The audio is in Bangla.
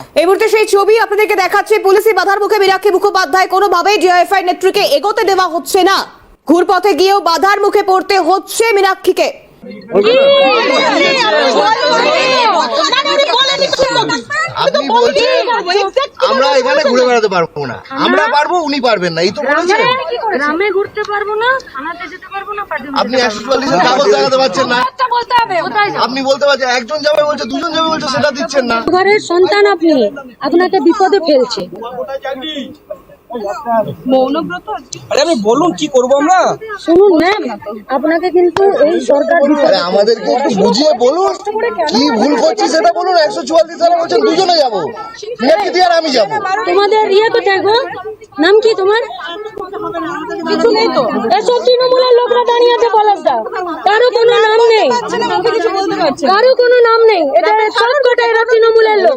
এই মুহূর্তে সেই ছবি আপনাদেরকে দেখাচ্ছে পুলিশি বাধার মুখে মীনাক্ষী মুখোপাধ্যায় কোনোভাবেই ডিআইএফআই নেত্রীকে এগোতে দেওয়া হচ্ছে না ঘুরপথে গিয়েও বাধার মুখে পড়তে হচ্ছে মীনাক্ষীকে আপনি আমরা এখানে ঘুরে বেড়াতে পারব না। আমরা পারব উনি পারবেন না এই তো বলেছে। গ্রামে ঘুরতে পারব না থানাতে যেতে পারব না আপনি কাগজ দেখাতে পারছেন না। বলতে হবে আপনি বলতে পারছেন একজন যাবে বলছে দুজন যাবে বলছে সেটা দিচ্ছেন না। ঘরের সন্তান আপনি আপনাকে বিপদে ফেলছে। আরে আপনি বলুন কি করব আমরা? শুনুন ম্যাম আপনাকে কিন্তু এই সরকার আরে আমাদেরকে একটু বুঝিয়ে বলুন কি ভুল করছি সেটা বলুন একশো চুয়াল্লিশ সালে বলছেন দুজনে যাব। মেয়েকে আর আমি যাব। তোমাদের ইয়ে কোথায় গো? নাম কি তোমার? কিছু নেই তো। এসব তৃণমূলের লোকরা দাঁড়িয়ে আছে পলাশদা। কারও কোনো নাম নেই। কারও কোনো নাম নেই। এটা সব কটা এরা তৃণমূলের লোক।